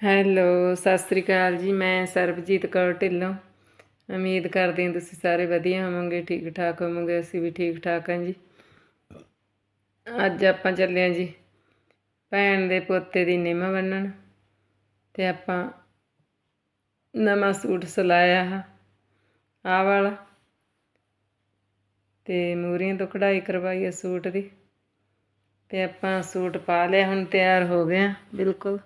Hello, Sat Sri ਅਕਾਲ ਜੀ, ਮੈਂ ਸਰਬਜੀਤ ਕੌਰ ਢਿੱਲੋਂ। ਉਮੀਦ ਕਰਦੀ ਹਾਂ ਤੁਸੀਂ ਸਾਰੇ ਵਧੀਆ ਹੋਵੋਗੇ ਠੀਕ ਠਾਕ ਹੋਵੋਗੇ, ਅਸੀਂ ਵੀ ਠੀਕ ਠਾਕ ਹਾਂ ਜੀ। ਅੱਜ ਆਪਾਂ ਚੱਲੇ ਹਾਂ ਜੀ, ਭੈਣ ਦੇ ਪੋਤੇ ਦੀ ਨਿੰਮ ਬੰਨਣ ਤੇ ਆਪਾਂ ਨਵਾਂ ਸੂਟ ਸਿਲਾਇਆ ਆ, ਆਹ ਵਾਲਾ। ਤੇ ਮੂਰੀਆਂ ਤੋਂ ਕਢਾਈ ਕਰਵਾਈ ਆ ਸੂਟ ਦੀ। ਤੇ ਆਪਾਂ ਸੂਟ ਪਾ ਲਿਆ, ਹੁਣ ਤਿਆਰ ਹੋ ਗਏ ਗਿਆ ਬਿਲਕੁਲ।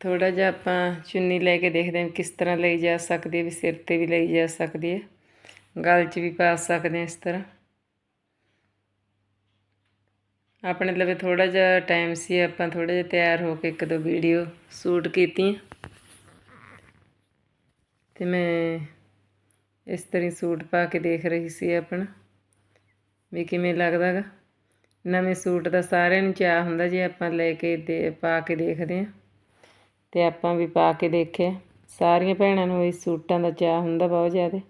ਥੋੜਾ ਜਿਹਾ ਆਪਾਂ ਚੁੰਨੀ ਲੈ ਕੇ ਦੇਖਦੇ ਹਾਂ ਕਿਸ ਤਰ੍ਹਾਂ ਲਈ ਜਾ ਸਕਦੀ ਹੈ, ਵੀ ਸਿਰ ਤੇ ਵੀ ਲਈ ਜਾ ਸਕਦੀ ਹੈ। ਗਲ 'ਚ ਵੀ ਪਾ ਸਕਦੇ ਹਾਂ ਇਸ ਤਰ੍ਹਾਂ। ਆਪਣੇ ਲਵੇ ਥੋੜਾ ਜਿਹਾ ਟਾਈਮ ਸੀ, ਆਪਾਂ ਥੋੜਾ ਜਿਹਾ ਤਿਆਰ ਹੋ ਕੇ ਇੱਕ ਦੋ ਵੀਡੀਓ ਸ਼ੂਟ ਕੀਤੀਆਂ। ਤੇ ਮੈਂ ਇਸ ਤਰ੍ਹਾਂ ਸੂਟ ਪਾ ਕੇ ਦੇਖ ਰਹੀ ਸੀ ਆਪਣਾ, ਵੀ ਕਿਵੇਂ ਲੱਗਦਾਗਾ ਨਵੇਂ ਸੂਟ ਦਾ ਸਾਰਿਆਂ ਨੂੰ ਚਾਹ ਹੁੰਦਾ ਜੇ ਆਪਾਂ ਲੈ ਕੇ ਦੇ, ਪਾ ਕੇ ਦੇਖਦੇ ਹਾਂ। ਤੇ ਆਪਾਂ ਵੀ ਪਾ ਕੇ ਦੇਖਿਆ। ਸਾਰੀਆਂ ਭੈਣਾਂ ਨੂੰ ਇਸ ਸੂਟਾਂ ਦਾ ਚਾਹ ਹੁੰਦਾ ਬਹੁਤ ਜ਼ਿਆਦਾ।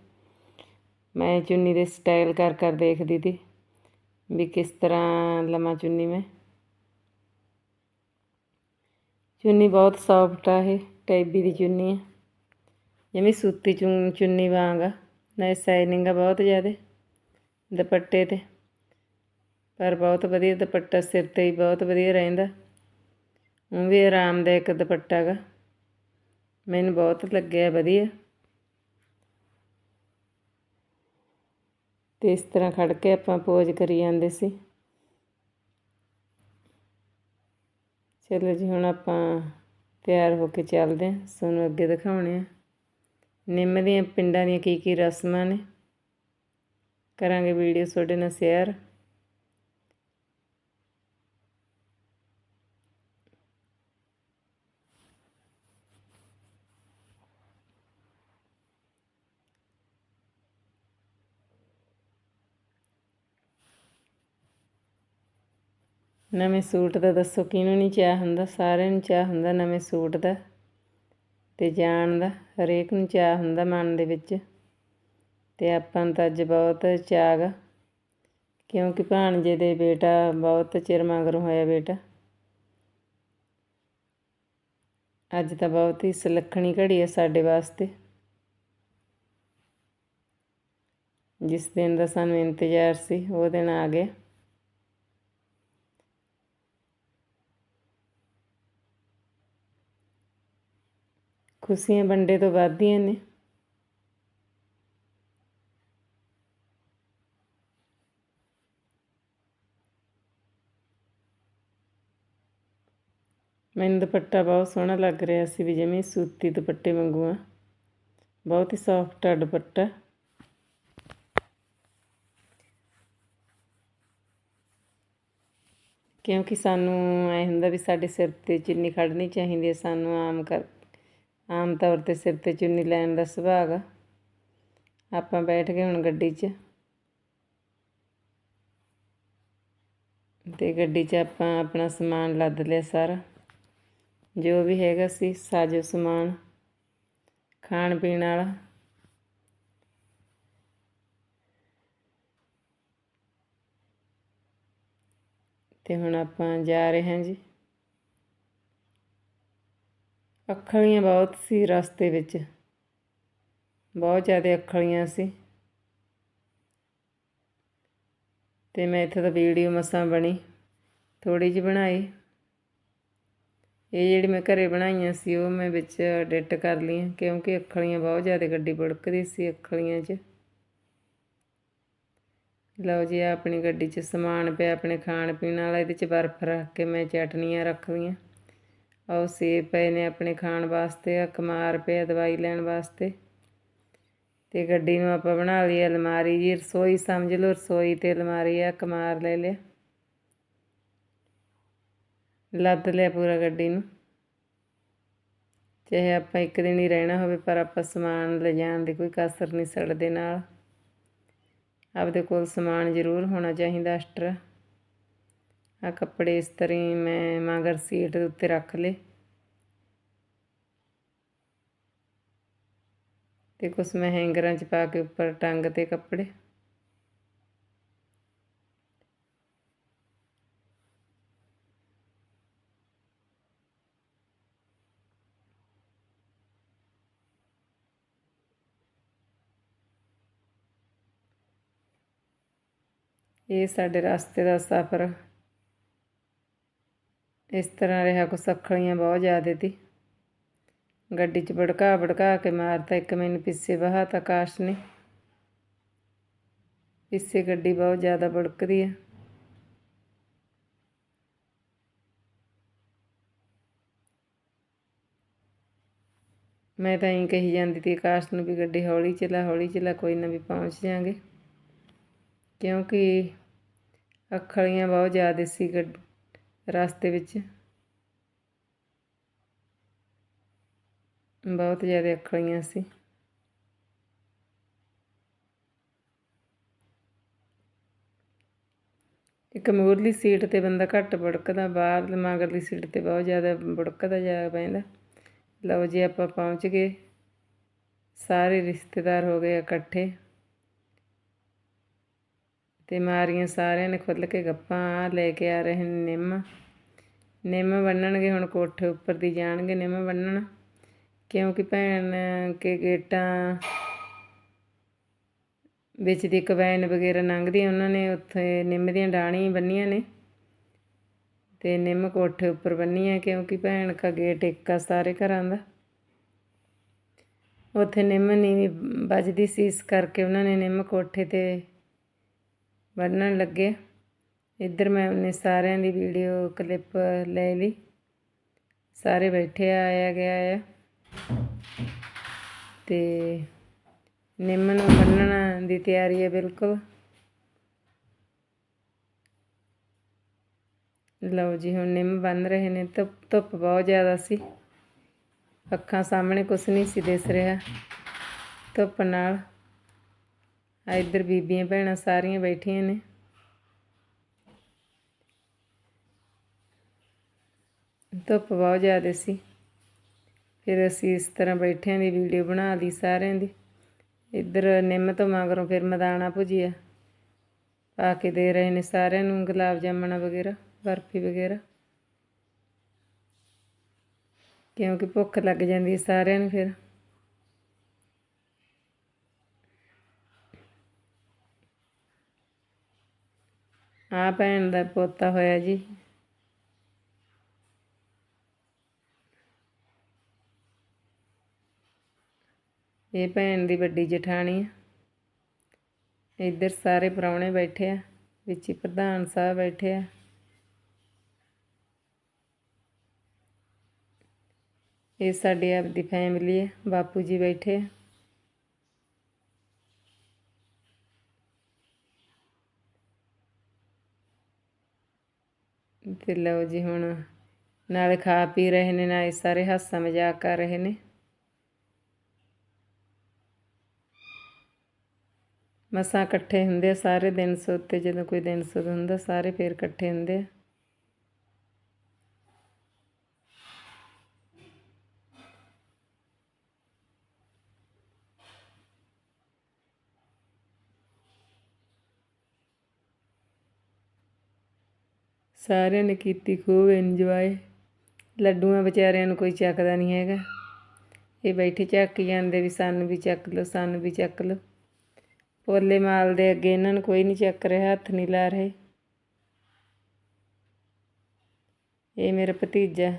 ਮੈਂ ਚੁੰਨੀ ਦੇ ਸਟਾਈਲ ਕਰ ਕਰ ਦੇਖਦੀ ਤੀ ਵੀ ਕਿਸ ਤਰ੍ਹਾਂ ਲਵਾਂ ਚੁੰਨੀ ਮੈਂ। ਚੁੰਨੀ ਬਹੁਤ ਸੌਫਟ ਆ ਇਹ, ਟੈਬੀ ਦੀ ਚੁੰਨੀ ਆ। ਜਿਵੇਂ ਸੂਤੀ ਚੁੰਨੀ ਵਾਂਗ ਆ। ਨਾ ਸਾਈਨਿੰਗ ਆ ਬਹੁਤ ਜ਼ਿਆਦਾ ਦੁਪੱਟੇ ਤੇ। ਪਰ ਬਹੁਤ ਵਧੀਆ ਦੁਪੱਟਾ ਸਿਰ ਤੇ ਹੀ ਬਹੁਤ ਵਧੀਆ ਰਹਿੰਦਾ। ਉਹ ਵੀ ਆਰਾਮਦਾਇਕ ਦੁਪੱਟਾ ਗਾ। ਮੈਨੂੰ ਬਹੁਤ ਲੱਗਿਆ ਵਧੀਆ। ਤੇ ਇਸ ਤਰ੍ਹਾਂ ਖੜ ਕੇ ਆਪਾਂ ਪੋਜ ਕਰੀ ਜਾਂਦੇ ਸੀ। ਚਲੋ ਜੀ, ਹੁਣ ਆਪਾਂ ਤਿਆਰ ਹੋ ਕੇ ਚੱਲਦੇ ਹਾਂ। ਤੁਹਾਨੂੰ ਅੱਗੇ ਦਿਖਾਉਣੇ ਆ ਨਿੰਮ ਦੀਆਂ ਪਿੰਡਾਂ ਦੀਆਂ ਕੀ ਕੀ ਰਸਮਾਂ ਨੇ। ਕਰਾਂਗੇ ਵੀਡੀਓ ਤੁਹਾਡੇ ਨਾਲ ਸ਼ੇਅਰ ਨਵੇਂ ਸੂਟ ਦਾ ਦੱਸੋ, ਕਿਹਨੂੰ ਨਹੀਂ ਚਾਹ ਹੁੰਦਾ? ਸਾਰਿਆਂ ਨੂੰ ਚਾਹ ਹੁੰਦਾ ਨਵੇਂ ਸੂਟ ਦਾ ਤੇ ਜਾਣ ਦਾ, ਹਰੇਕ ਨੂੰ ਚਾਹ ਹੁੰਦਾ ਮਨ ਦੇ ਵਿੱਚ। ਤੇ ਆਪਾਂ ਨੂੰ ਤਾਂ ਅੱਜ ਬਹੁਤ ਚਾਹ ਗਾ ਕਿਉਂਕਿ ਭਾਣਜੇ ਦੇ ਬੇਟਾ ਬਹੁਤ ਚਿਰ ਮਗਰੋਂ ਹੋਇਆ ਬੇਟਾ। ਅੱਜ ਤਾਂ ਬਹੁਤ ਹੀ ਸੁਲੱਖਣੀ ਘੜੀ ਹੈ ਸਾਡੇ ਵਾਸਤੇ। ਜਿਸ ਦਿਨ ਦਾ ਸਾਨੂੰ ਇੰਤਜ਼ਾਰ ਸੀ, ਉਹ ਦਿਨ ਆ ਗਿਆ। ਖੁਸ਼ੀਆਂ ਵੰਡੇ ਤੋਂ ਵੱਧਦੀਆਂ ਨੇ। ਮੈਨੂੰ ਦੁਪੱਟਾ ਬਹੁਤ ਸੋਹਣਾ ਲੱਗ ਰਿਹਾ ਸੀ ਵੀ ਜਿਵੇਂ ਸੂਤੀ ਦੁਪੱਟੇ ਵਾਂਗੂ ਆ। ਬਹੁਤ ਹੀ ਸੌਫਟ ਆ ਦੁਪੱਟਾ। ਕਿਉਂਕਿ ਸਾਨੂੰ ਐ ਹੁੰਦਾ ਵੀ ਸਾਡੇ ਸਿਰ ਤੇ ਚੁੰਨੀ ਖੜਨੀ ਚਾਹੀਦੀ ਹੈ, ਸਾਨੂੰ ਆਮ ਕਰ ਆਮ ਤੌਰ ਤੇ ਸਿਰ ਤੇ ਚੁੰਨੀ ਲੈਣ ਦਾ ਸੁਭਾਅ ਆ। ਆਪਾਂ ਬੈਠ ਗਏ ਹੁਣ ਗੱਡੀ 'ਚ। ਤੇ ਗੱਡੀ 'ਚ ਆਪਾਂ ਆਪਣਾ ਸਮਾਨ ਲੱਦ ਲਿਆ ਸਾਰਾ। ਜੋ ਵੀ ਹੈਗਾ ਸੀ, ਸਾਜੋ ਸਮਾਨ, ਖਾਣ ਪੀਣ ਵਾਲਾ। ਤੇ ਹੁਣ ਆਪਾਂ ਜਾ ਰਹੇ ਹਾਂ ਜੀ। ਅੱਖਲੀਆਂ ਬਹੁਤ ਸੀ ਰਸਤੇ ਵਿੱਚ। ਬਹੁਤ ਜ਼ਿਆਦਾ ਅੱਖਲੀਆਂ ਸੀ। ਤੇ ਮੈਂ ਇੱਥੇ ਤਾਂ ਵੀਡੀਓ ਮਸਾਂ ਬਣੀ ਥੋੜੀ ਜਿਹੀ ਬਣਾਈ। ਇਹ ਜਿਹੜੀ ਮੈਂ ਘਰੇ ਬਣਾਈਆਂ ਸੀ, ਉਹ ਮੈਂ ਵਿੱਚ ਐਡਿਟ ਕਰ ਲਈਆਂ, ਕਿਉਂਕਿ ਅੱਖਲੀਆਂ ਬਹੁਤ ਜ਼ਿਆਦਾ ਗੱਡੀ ਬੜਕਦੀ ਸੀ ਅੱਖਲੀਆਂ 'ਚ। ਲਓ ਜੀ ਆਪਣੀ ਗੱਡੀ 'ਚ ਸਮਾਨ ਪਿਆ, ਆਪਣੇ ਖਾਣ ਪੀਣ ਵਾਲਾ, ਇਹਦੇ 'ਚ ਬਰਫ਼ ਰੱਖ ਕੇ ਮੈਂ ਚਟਨੀਆਂ ਰੱਖ ਲਈਆਂ। ਉਹ ਸੇਬ ਪਏ ਨੇ ਆਪਣੇ ਖਾਣ ਵਾਸਤੇ ਆ ਕਮਾਰ ਪਿਆ ਦਵਾਈ ਲੈਣ ਵਾਸਤੇ। ਤੇ ਗੱਡੀ ਨੂੰ ਆਪਾਂ ਬਣਾ ਲਈ ਅਲਮਾਰੀ ਜੀ, ਰਸੋਈ ਸਮਝ ਲਓ, ਰਸੋਈ ਤੇ ਅਲਮਾਰੀ ਆ ਕਮਾਰ ਲੈ ਲਿਆ। ਲੱਦ ਲਿਆ ਪੂਰਾ ਗੱਡੀ ਨੂੰ। ਚਾਹੇ ਆਪਾਂ ਇੱਕ ਦਿਨ ਹੀ ਰਹਿਣਾ ਹੋਵੇ, ਪਰ ਆਪਾਂ ਸਮਾਨ ਲਿਜਾਣ ਦੀ ਕੋਈ ਕਸਰ ਨਹੀਂ, ਸੜਦੇ ਨਾਲ। ਆਪਦੇ ਕੋਲ ਸਮਾਨ ਜ਼ਰੂਰ ਹੋਣਾ ਚਾਹੀਦਾ ਐਕਸਟਰਾ ਆ ਕੱਪੜੇ ਇਸ ਤਰ੍ਹਾਂ ਹੀ ਮੈਂ ਮਗਰ ਸੀਟ ਦੇ ਉੱਤੇ ਰੱਖ ਲਏ। ਤੇ ਕੁਛ ਮੈਂ ਹੈਂਗਰਾਂ 'ਚ ਪਾ ਕੇ ਉੱਪਰ ਟੰਗ ਤੇ ਕੱਪੜੇ। ਇਹ ਸਾਡੇ ਰਸਤੇ ਦਾ ਸਫ਼ਰ ਇਸ ਤਰ੍ਹਾਂ ਰਿਹਾ ਕੋ ਸੱਖਲੀਆਂ ਬਹੁਤ ਜ਼ਿਆਦਾ ਤੀ ਗੱਡੀ 'ਚ ਭੜਕਾ ਭੜਕਾ ਕੇ ਮਾਰਤਾ ਇੱਕ ਮੈਨੂੰ ਪਿੱਛੇ ਬਹਾਤਾ ਆਕਾਸ਼ ਨੇ ਪਿੱਛੇ ਗੱਡੀ ਬਹੁਤ ਜ਼ਿਆਦਾ ਭੜਕਦੀ ਹੈ ਮੈਂ ਤਾਂ ਇਹੀ ਕਹੀ ਜਾਂਦੀ ਤੀ ਆਕਾਸ਼ ਨੂੰ ਵੀ ਗੱਡੀ ਹੌਲੀ ਚਲਾ ਹੌਲੀ ਚਲਾ ਕੋਈ ਨਾ ਵੀ ਪਹੁੰਚ ਜਾਾਂਗੇ ਕਿਉਂਕਿ ਅੱਖਲੀਆਂ ਬਹੁਤ ਜ਼ਿਆਦਾ ਸੀ ਗੱਡ ਰਸਤੇ ਵਿੱਚ। ਬਹੁਤ ਜ਼ਿਆਦਾ ਅੱਖਲੀਆਂ ਸੀ। ਇੱਕ ਮੂਰਲੀ ਸੀਟ ਤੇ ਬੰਦਾ ਘੱਟ ਬੜਕਦਾ ਬਾਹਰ ਮਗਰਲੀ ਸੀਟ ਤੇ ਬਹੁਤ ਜ਼ਿਆਦਾ ਬੜਕਦਾ ਜਾ ਪੈਂਦਾ। ਲਓ ਜੀ, ਆਪਾਂ ਪਹੁੰਚ ਗਏ। ਸਾਰੇ ਰਿਸ਼ਤੇਦਾਰ ਹੋ ਗਏ ਇਕੱਠੇ। ਤੇ ਮਾਰੀਆਂ ਸਾਰਿਆਂ ਨੇ ਖੁੱਲ ਕੇ ਗੱਪਾਂ ਆ ਲੈ ਕੇ ਆ ਰਹੇ ਨੇ ਨਿੰਮ। ਨਿੰਮ ਬੰਨਣਗੇ ਹੁਣ ਕੋਠੇ ਉੱਪਰ ਦੀ ਜਾਣਗੇ ਨਿੰਮ ਬੰਨਣ। ਕਿਉਂਕਿ ਭੈਣ ਕੇ ਗੇਟਾਂ ਵਿੱਚ ਦੀ ਕਵੈਨ ਵਗੈਰਾ ਲੰਘਦੀ ਉਹਨਾਂ ਨੇ ਉੱਥੇ ਨਿੰਮ ਦੀਆਂ ਡਾਣੀਆਂ ਬੰਨੀਆਂ ਨੇ। ਤੇ ਨਿੰਮ ਕੋਠੇ ਉੱਪਰ ਬੰਨੀ ਹੈ ਕਿਉਂਕਿ ਭੈਣ ਕਾ ਗੇਟ ਇੱਕ ਆ ਸਾਰੇ ਘਰਾਂ ਦਾ। ਉੱਥੇ ਨਿੰਮ ਨੀਵੀਂ ਵੱਜਦੀ ਸੀ, ਇਸ ਕਰਕੇ ਉਹਨਾਂ ਨੇ ਨਿੰਮ ਕੋਠੇ ਤੇ ਬੰਨਣ ਲੱਗੇ। ਇੱਧਰ ਮੈਂ ਉਹਨੇ ਸਾਰਿਆਂ ਦੀ ਵੀਡੀਓ ਕਲਿੱਪ ਲੈ ਲਈ। ਸਾਰੇ ਬੈਠੇ ਆਇਆ ਗਿਆ ਆ। ਤੇ ਨਿੰਮ ਨੂੰ ਬੰਨਣ ਦੀ ਤਿਆਰੀ ਹੈ ਬਿਲਕੁਲ। ਲਓ ਜੀ, ਹੁਣ ਨਿੰਮ ਬੰਨ ਰਹੇ ਨੇ। ਧੁੱਪ ਧੁੱਪ ਬਹੁਤ ਜ਼ਿਆਦਾ ਸੀ। ਅੱਖਾਂ ਸਾਹਮਣੇ ਕੁਛ ਨਹੀਂ ਸੀ ਦਿਸ ਰਿਹਾ। ਧੁੱਪ ਨਾਲ ਆ ਇੱਧਰ ਬੀਬੀਆਂ ਭੈਣਾਂ ਸਾਰੀਆਂ ਬੈਠੀਆਂ ਨੇ। ਧੁੱਪ ਬਹੁਤ ਜ਼ਿਆਦਾ ਸੀ। ਫਿਰ ਅਸੀਂ ਇਸ ਤਰ੍ਹਾਂ ਬੈਠਿਆਂ ਦੀ ਵੀਡੀਓ ਬਣਾ ਲਈ ਸਾਰਿਆਂ ਦੀ। ਇੱਧਰ ਨਿੰਮ ਤੋਂ ਮਗਰੋਂ ਫਿਰ ਮਦਾਨਾ ਭੁਜੀਆ। ਪਾ ਕੇ ਦੇ ਰਹੇ ਨੇ ਸਾਰਿਆਂ ਨੂੰ ਗੁਲਾਬ ਜਾਮਣਾ ਵਗੈਰਾ, ਬਰਫੀ ਵਗੈਰਾ। ਕਿਉਂਕਿ ਭੁੱਖ ਲੱਗ ਜਾਂਦੀ ਸਾਰਿਆਂ ਨੂੰ ਫਿਰ। ਆ ਭੈਣ ਦਾ ਪੋਤਾ ਹੋਇਆ ਜੀ। ਇਹ ਭੈਣ ਦੀ ਵੱਡੀ ਜਠਾਣੀ ਆ। ਇੱਧਰ ਸਾਰੇ ਪਰੌਣੇ ਬੈਠੇ ਆ, ਵਿੱਚ ਹੀ ਪ੍ਰਧਾਨ ਸਾਹਿਬ ਬੈਠੇ ਆ। ਇਹ ਸਾਡੀ ਆਪਦੀ ਫੈਮਿਲੀ ਹੈ ਬਾਪੂ ਜੀ ਬੈਠੇ ਆ। ਤੇ ਲਓ ਜੀ ਹੁਣ ਨਾਲੇ ਖਾ ਪੀ ਰਹੇ ਨੇ, ਨਾਲੇ ਸਾਰੇ ਹਾਸਾ ਮਜ਼ਾਕ ਕਰ ਰਹੇ ਨੇ। ਮਸਾਂ ਇਕੱਠੇ ਹੁੰਦੇ ਆ, ਸਾਰੇ ਦਿਨ ਸੁੱਤੇ, ਜਦੋਂ ਕੋਈ ਦਿਨ ਸੁੱਤ ਹੁੰਦਾ, ਸਾਰੇ ਫੇਰ ਇਕੱਠੇ ਹੁੰਦੇ ਆ। ਸਾਰਿਆਂ ਨੇ ਕੀਤੀ ਖੂਬ ਇੰਜੋਏ ਲੱਡੂਆਂ ਵਿਚਾਰਿਆਂ ਨੂੰ ਕੋਈ ਚੱਕਦਾ ਨਹੀਂ ਹੈਗਾ। ਇਹ ਬੈਠੇ ਚੱਕ ਜਾਂਦੇ ਵੀ ਸਾਨੂੰ ਵੀ ਚੱਕ ਲਓ, ਸਾਨੂੰ ਵੀ ਚੱਕ ਲਓ। ਪੋਲੇ ਮਾਲ ਦੇ ਅੱਗੇ ਇਹਨਾਂ ਨੂੰ ਕੋਈ ਨਹੀਂ ਚੱਕ ਰਿਹਾ, ਹੱਥ ਨਹੀਂ ਲਾ ਰਹੇ। ਇਹ ਮੇਰਾ ਭਤੀਜਾ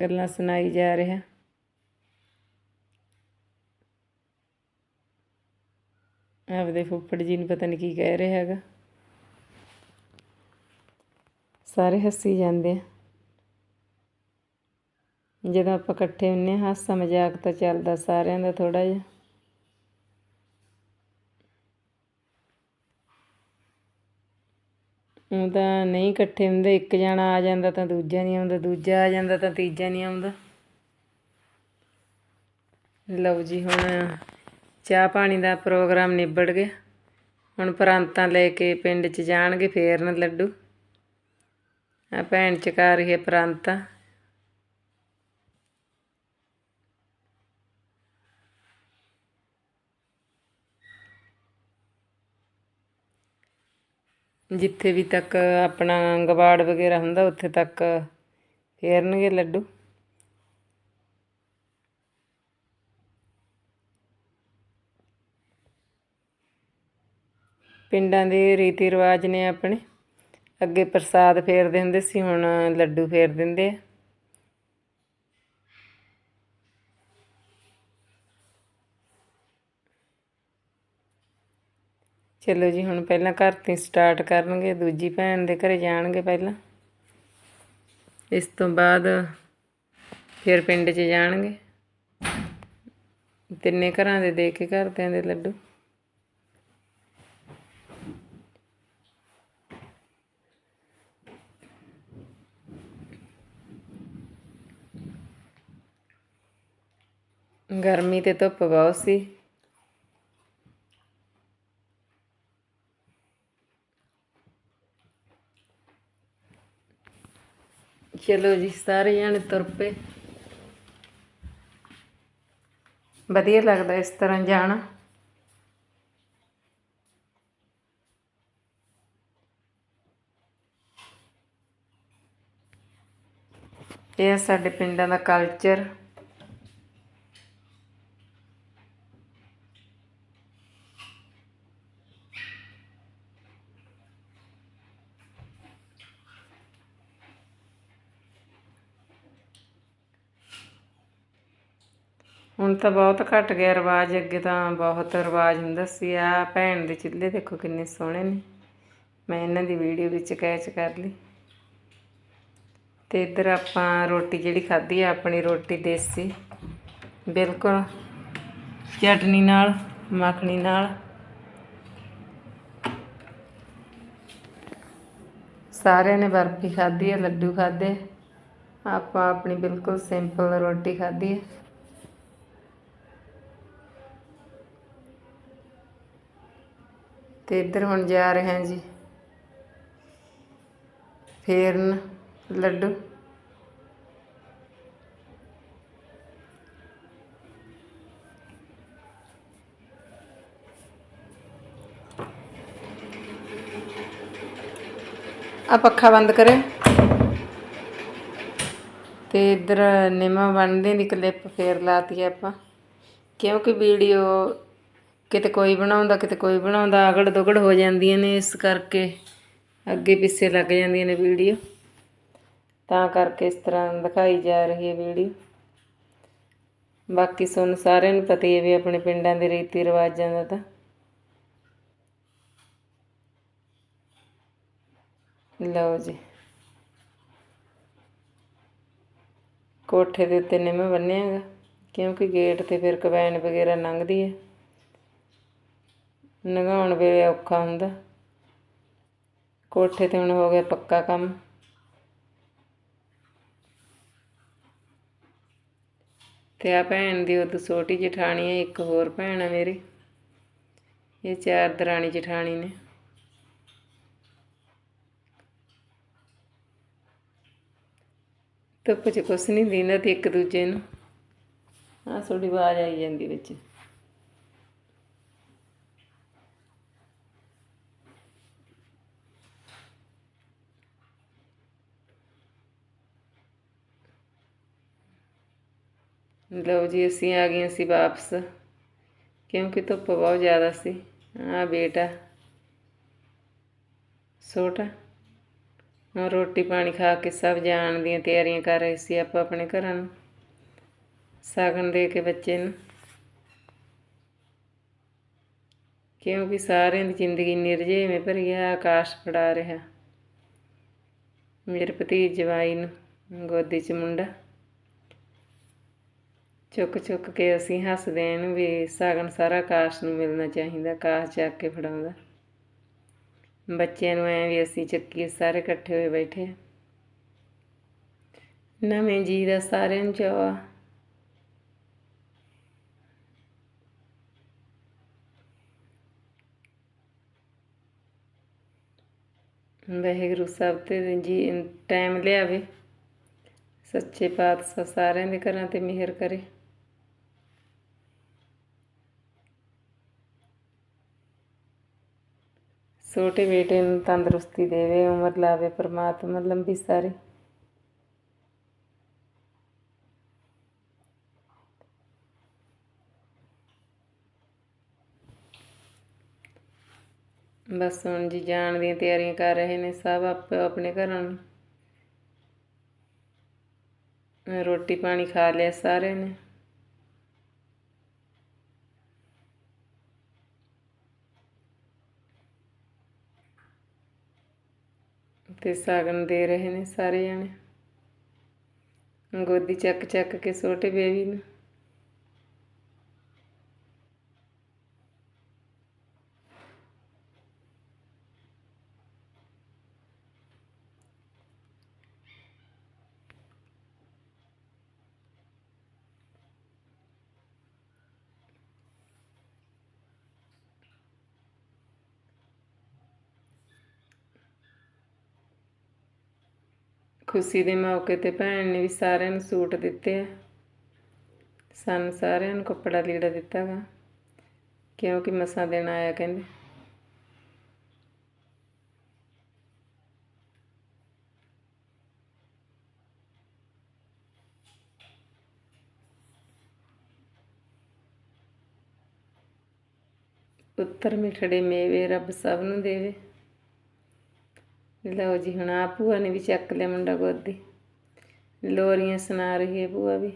ਗੱਲਾਂ ਸੁਣਾਈ ਜਾ ਰਿਹਾ। ਆਪਦੇ ਫੁੱਫੜ ਜੀ ਨੂੰ ਪਤਾ ਨਹੀਂ ਕੀ ਕਹਿ ਰਿਹਾ ਹੈਗਾ। ਸਾਰੇ ਹੱਸੀ ਜਾਂਦੇ ਆ। ਜਦੋਂ ਆਪਾਂ ਇਕੱਠੇ ਹੁੰਨੇ ਆ, ਹਾਸਾ ਮਜ਼ਾਕ ਤਾਂ ਚੱਲਦਾ ਸਾਰਿਆਂ ਦਾ ਥੋੜਾ ਜਿਹਾ। ਉਹ ਤਾਂ ਨਹੀਂ ਇਕੱਠੇ ਹੁੰਦੇ, ਇੱਕ ਜਣਾ ਆ ਜਾਂਦਾ ਤਾਂ ਦੂਜਾ ਨਹੀਂ ਆਉਂਦਾ, ਦੂਜਾ ਆ ਜਾਂਦਾ ਤਾਂ ਤੀਜਾ ਨਹੀਂ ਆਉਂਦਾ। ਲਓ ਜੀ, ਹੁਣ ਚਾਹ ਪਾਣੀ ਦਾ ਪ੍ਰੋਗਰਾਮ ਨਿਬੜ ਗਿਆ। ਹੁਣ ਪ੍ਰਾਂਤਾਂ ਲੈ ਕੇ ਪਿੰਡ 'ਚ ਜਾਣਗੇ ਫੇਰਨ ਲੱਡੂ। ਆ ਭੈਣ ਚਕਾ ਰਹੀ ਹੈ ਪ੍ਰਾਂਤਾ। ਜਿੱਥੇ ਵੀ ਤੱਕ ਆਪਣਾ ਗਵਾੜ ਵਗੈਰਾ ਹੁੰਦਾ, ਉੱਥੇ ਤੱਕ ਫੇਰਨਗੇ ਲੱਡੂ। ਪਿੰਡਾਂ ਦੇ ਰੀਤੀ ਰਿਵਾਜ ਨੇ ਆਪਣੇ। ਅੱਗੇ ਪ੍ਰਸਾਦ ਫੇਰਦੇ ਹੁੰਦੇ ਸੀ, ਹੁਣ ਲੱਡੂ ਫੇਰ ਦਿੰਦੇ ਆ। ਚਲੋ ਜੀ, ਹੁਣ ਪਹਿਲਾਂ ਘਰ ਤੋਂ ਸਟਾਰਟ ਕਰਨਗੇ, ਦੂਜੀ ਭੈਣ ਦੇ ਘਰੇ ਜਾਣਗੇ ਪਹਿਲਾਂ। ਇਸ ਤੋਂ ਬਾਅਦ ਫਿਰ ਪਿੰਡ 'ਚ ਜਾਣਗੇ। ਤਿੰਨੇ ਘਰਾਂ ਦੇ ਦੇ ਕੇ ਘਰਦਿਆਂ ਦੇ ਲੱਡੂ। ਗਰਮੀ ਤੇ ਧੁੱਪ ਬਹੁਤ ਸੀ। ਚਲੋ ਜੀ, ਸਾਰੇ ਜਾਣੇ ਤੁਰ ਪਏ। ਵਧੀਆ ਲੱਗਦਾ ਇਸ ਤਰ੍ਹਾਂ ਜਾਣਾ। ਇਹ ਆ ਸਾਡੇ ਪਿੰਡਾਂ ਦਾ ਕਲਚਰ ਹੁਣ ਤਾਂ ਬਹੁਤ ਘਟ ਗਿਆ ਰਿਵਾਜ, ਅੱਗੇ ਤਾਂ ਬਹੁਤ ਰਿਵਾਜ ਹੁੰਦਾ ਸੀ। ਆ ਭੈਣ ਦੇ ਚੁੱਲ੍ਹੇ ਦੇਖੋ ਕਿੰਨੇ ਸੋਹਣੇ ਨੇ। ਮੈਂ ਇਹਨਾਂ ਦੀ ਵੀਡੀਓ ਵਿੱਚ ਕੈਚ ਕਰ ਲਈ। ਤੇ ਇੱਧਰ ਆਪਾਂ ਰੋਟੀ ਜਿਹੜੀ ਖਾਧੀ ਆ, ਆਪਣੀ ਰੋਟੀ ਦੇਸੀ। ਬਿਲਕੁਲ ਚਟਨੀ ਨਾਲ, ਮੱਖਣੀ ਨਾਲ। ਸਾਰਿਆਂ ਨੇ ਬਰਫੀ ਖਾਧੀ ਹੈ ਲੱਡੂ ਖਾਧੇ। ਆਪਾਂ ਆਪਣੀ ਬਿਲਕੁਲ ਸਿੰਪਲ ਰੋਟੀ ਖਾਧੀ ਹੈ ਤੇ ਇੱਧਰ ਹੁਣ ਜਾ ਰਹੇ ਹਾਂ ਜੀ। ਫੇਰਨ ਲੱਡੂ। ਆ ਪੱਖਾ ਬੰਦ ਕਰੇ ਤੇ ਇੱਧਰ ਨਿਮਾ ਬਣਦੇ ਦੀ ਕਲਿੱਪ ਫੇਰ ਲਾਤੀ ਆਪਾਂ। ਕਿਉਂਕਿ ਵੀਡੀਓ ਕਿਤੇ ਕੋਈ ਬਣਾਉਂਦਾ, ਕਿਤੇ ਕੋਈ ਬਣਾਉਂਦਾ ਅਗੜ ਦੁਗੜ ਹੋ ਜਾਂਦੀਆਂ ਨੇ ਇਸ ਕਰਕੇ। ਅੱਗੇ ਪਿੱਛੇ ਲੱਗ ਜਾਂਦੀਆਂ ਨੇ ਵੀਡੀਓ। ਤਾਂ ਕਰਕੇ ਇਸ ਤਰ੍ਹਾਂ ਦਿਖਾਈ ਜਾ ਰਹੀ ਹੈ ਵੀਡੀਓ। ਬਾਕੀ ਸੁਣ ਸਾਰਿਆਂ ਨੂੰ ਪਤਾ ਹੀ ਹੈ ਵੀ ਆਪਣੇ ਪਿੰਡਾਂ ਦੇ ਰੀਤੀ ਰਿਵਾਜਾਂ ਦਾ ਤਾਂ। ਲਓ ਜੀ। ਕੋਠੇ ਦੇ ਉੱਤੇ ਨਿੰਮ ਬੰਨਿਆਗਾ ਕਿਉਂਕਿ ਗੇਟ ਤੇ ਫਿਰ ਕਬੈਨ ਵਗੈਰਾ ਲੰਘਦੀ ਹੈ। ਨਗਾਉਣ ਵੇਲੇ ਔਖਾ ਹੁੰਦਾ। ਕੋਠੇ ਤੇ ਹੁਣ ਹੋ ਗਿਆ ਪੱਕਾ ਕੰਮ। ਤੇ ਆ ਭੈਣ ਦੀ ਉਹ ਛੋਟੀ ਜਠਾਣੀ ਹੈ, ਇੱਕ ਹੋਰ ਭੈਣ ਹੈ ਮੇਰੀ। ਇਹ ਚਾਰ ਦਰਾਣੀ ਜਠਾਣੀ ਨੇ। ਧੁੱਪ 'ਚ ਕੁਛ ਨਹੀਂ ਦਿੰਦਾ ਤੇ ਇੱਕ ਦੂਜੇ ਨੂੰ। ਆ ਥੋੜੀ ਆਵਾਜ਼ ਆਈ ਜਾਂਦੀ ਵਿੱਚ। ਲਓ ਜੀ, ਅਸੀਂ ਆ ਗਏ ਸੀ ਵਾਪਸ। ਕਿਉਂਕਿ ਧੁੱਪ ਬਹੁਤ ਜ਼ਿਆਦਾ ਸੀ। ਆ ਬੇਟਾ। ਛੋਟਾ। ਰੋਟੀ ਪਾਣੀ ਖਾ ਕੇ ਸਭ ਜਾਣ ਦੀਆਂ ਤਿਆਰੀਆਂ ਕਰ ਰਹੇ ਸੀ ਆਪਾਂ ਆਪਣੇ ਘਰਾਂ ਨੂੰ। ਸਾਗਨ ਦੇ ਕੇ ਬੱਚੇ ਨੂੰ। ਕਿਉਂਕਿ ਸਾਰਿਆਂ ਦੀ ਜ਼ਿੰਦਗੀ ਨਿਰਜੇਵੇਂ ਭਰੀ ਆ ਆਕਾਸ਼ ਫੜਾ ਰਿਹਾ। ਮੇਰੇ ਭਤੀਜ ਜਵਾਈ ਨੂੰ, ਗੋਦੀ 'ਚ ਮੁੰਡਾ। ਚੁੱਕ ਚੁੱਕ ਕੇ ਅਸੀਂ ਹੱਸਦੇ ਆਂ ਵੀ ਸਾਗਨ ਸਾਰਾ ਆਕਾਸ਼ ਨੂੰ ਮਿਲਣਾ ਚਾਹੀਦਾ ਆਕਾਸ਼ ਚੱਕ ਕੇ ਫੜਾਉਂਦਾ। ਬੱਚਿਆਂ ਨੂੰ ਐ ਵੀ ਅਸੀਂ ਚੱਕੀ ਸਾਰੇ ਇਕੱਠੇ ਹੋਏ ਬੈਠੇ ਨਵੇਂ ਜੀ ਦਾ ਸਾਰਿਆਂ ਨੂੰ ਚਾਹ ਵਾਹਿਗੁਰੂ ਸਾਹਿਬ ਤੇ ਜੀ, ਟਾਈਮ ਲਿਆਵੇ। ਸੱਚੇ ਪਾਤਸ਼ਾਹ ਸਾਰਿਆਂ ਦੇ ਘਰਾਂ ਤੇ ਮਿਹਰ ਕਰੇ। ਛੋਟੇ ਬੇਟੇ ਨੂੰ ਤੰਦਰੁਸਤੀ ਦੇਵੇ, ਉਮਰ ਲਾਵੇ ਪਰਮਾਤਮਾ ਲੰਬੀ ਸਾਰੀ। ਬਸ ਹੁਣ ਜੀ ਜਾਣ ਦੀਆਂ ਤਿਆਰੀਆਂ ਕਰ ਰਹੇ ਨੇ ਸਭ ਆਪੋ ਆਪਣੇ ਘਰਾਂ ਨੂੰ। ਰੋਟੀ ਪਾਣੀ ਖਾ ਲਿਆ ਸਾਰਿਆਂ ਨੇ। ਤੇ ਸਾਗਨ ਦੇ ਰਹੇ ਨੇ ਸਾਰੇ ਜਣੇ। ਗੋਦੀ ਚੱਕ ਚੱਕ ਕੇ ਛੋਟੇ ਬੇਬੀ ਨੂੰ। ਖੁਸ਼ੀ ਦੇ ਮੌਕੇ ਤੇ ਭੈਣ ਨੇ ਵੀ ਸਾਰਿਆਂ ਨੂੰ ਸੂਟ ਦਿੱਤੇ ਆ। ਸਾਨੂੰ ਸਾਰਿਆਂ ਨੂੰ ਕੱਪੜਾ ਲੀੜਾ ਦਿੱਤਾ ਗਾ ਕਿਉਂਕਿ ਮਸਾਂ ਦਿਨ ਆਇਆ ਕਹਿੰਦੇ। ਉੱਤਰ ਮਿਠੜੇ ਮੇਵੇ ਰੱਬ ਸਭ ਨੂੰ ਦੇਵੇ। ਲਓ ਜੀ, ਹੁਣ ਆ ਭੂਆ ਨੇ ਵੀ ਚੱਕ ਲਿਆ ਮੁੰਡਾ ਗੋਦੀ। ਲੋਰੀਆਂ ਸੁਣਾ ਰਹੀ ਹੈ ਭੂਆ ਵੀ।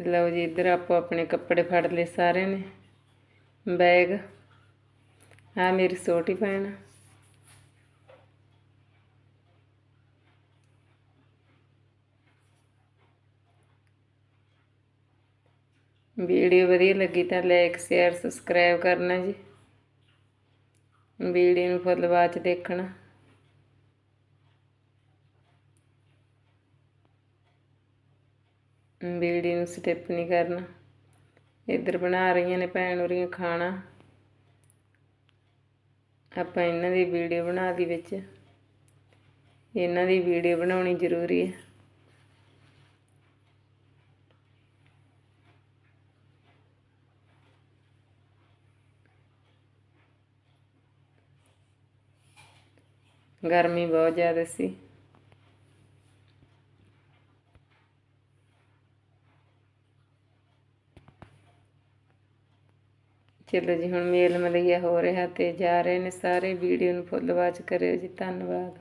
ਲਓ ਜੀ, ਇੱਧਰ ਆਪੋ ਆਪਣੇ ਕੱਪੜੇ ਫੜ ਲਏ ਸਾਰਿਆਂ ਨੇ। ਬੈਗ। ਆ ਮੇਰੀ ਛੋਟੀ ਭੈਣ ਵੀਡੀਓ ਵਧੀਆ ਲੱਗੀ ਤਾਂ ਲਾਈਕ ਸ਼ੇਅਰ ਸਬਸਕ੍ਰਾਈਬ ਕਰਨਾ ਜੀ। ਵੀਡੀਓ ਨੂੰ ਫੁੱਲ ਬਾਅਦ ਚ ਦੇਖਣਾ। ਵੀਡੀਓ ਨੂੰ ਸਟਿਪ ਨਹੀਂ ਕਰਨਾ। ਇੱਧਰ ਬਣਾ ਰਹੀਆਂ ਨੇ ਭੈਣ ਉਰੀਆਂ ਖਾਣਾ। ਆਪਾਂ ਇਹਨਾਂ ਦੀ ਵੀਡੀਓ ਬਣਾ ਦੀ ਵਿੱਚ। ਇਹਨਾਂ ਦੀ ਵੀਡੀਓ ਬਣਾਉਣੀ ਜ਼ਰੂਰੀ ਹੈ। ਗਰਮੀ ਬਹੁਤ ਜ਼ਿਆਦਾ ਸੀ। ਚਲੋ ਜੀ, ਹੁਣ ਮੇਲ ਮਲਈਆ ਹੋ ਰਿਹਾ ਤੇ ਜਾ ਰਹੇ ਨੇ ਸਾਰੇ ਵੀਡੀਓ ਨੂੰ ਫੁੱਲ ਵਾਚ ਕਰਿਓ ਜੀ, ਧੰਨਵਾਦ।